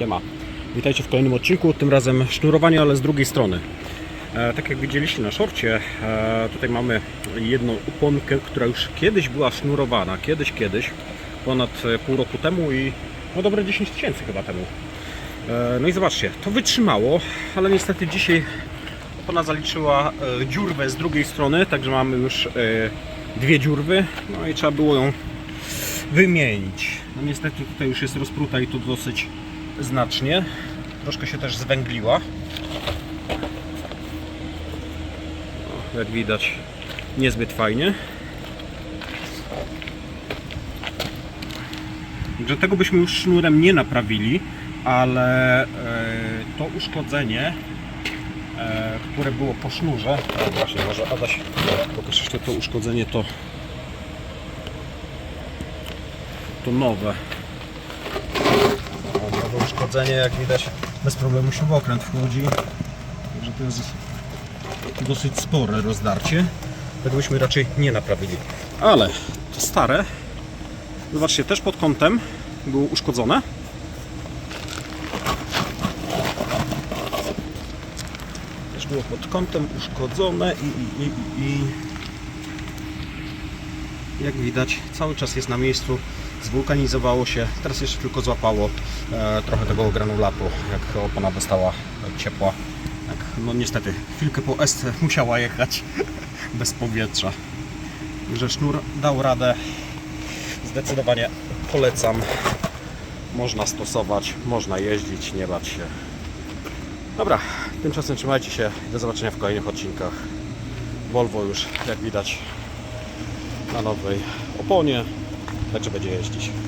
Siema. Witajcie w kolejnym odcinku, tym razem sznurowanie, ale z drugiej strony. E, tak jak widzieliście na szorcie, e, tutaj mamy jedną uponkę, która już kiedyś była sznurowana, kiedyś, kiedyś, ponad e, pół roku temu i no dobre 10 tysięcy chyba temu. E, no i zobaczcie, to wytrzymało, ale niestety dzisiaj opona zaliczyła e, dziurwę z drugiej strony, także mamy już e, dwie dziurwy, no i trzeba było ją wymienić. No niestety tutaj już jest rozpruta i to dosyć znacznie. Troszkę się też zwęgliła. O, jak widać, niezbyt fajnie. Także tego byśmy już sznurem nie naprawili, ale e, to uszkodzenie, e, które było po sznurze, właśnie może Adaś pokaż jeszcze to uszkodzenie, to to nowe. O, nowe uszkodzenie, jak widać, bez problemu śrubokręt wchodzi. Także to jest dosyć spore rozdarcie. Tego byśmy raczej nie naprawili. Ale to stare, zobaczcie, też pod kątem było uszkodzone. Też było pod kątem uszkodzone i, i, i, i jak widać cały czas jest na miejscu zwulkanizowało się teraz jeszcze tylko złapało e, trochę tego granulatu jak opona dostała ciepła. Tak, no niestety chwilkę po S musiała jechać bez powietrza. Że sznur dał radę. Zdecydowanie polecam. Można stosować można jeździć nie bać się. Dobra tymczasem trzymajcie się. Do zobaczenia w kolejnych odcinkach. Volvo już jak widać na nowej oponie, także będzie jeździć.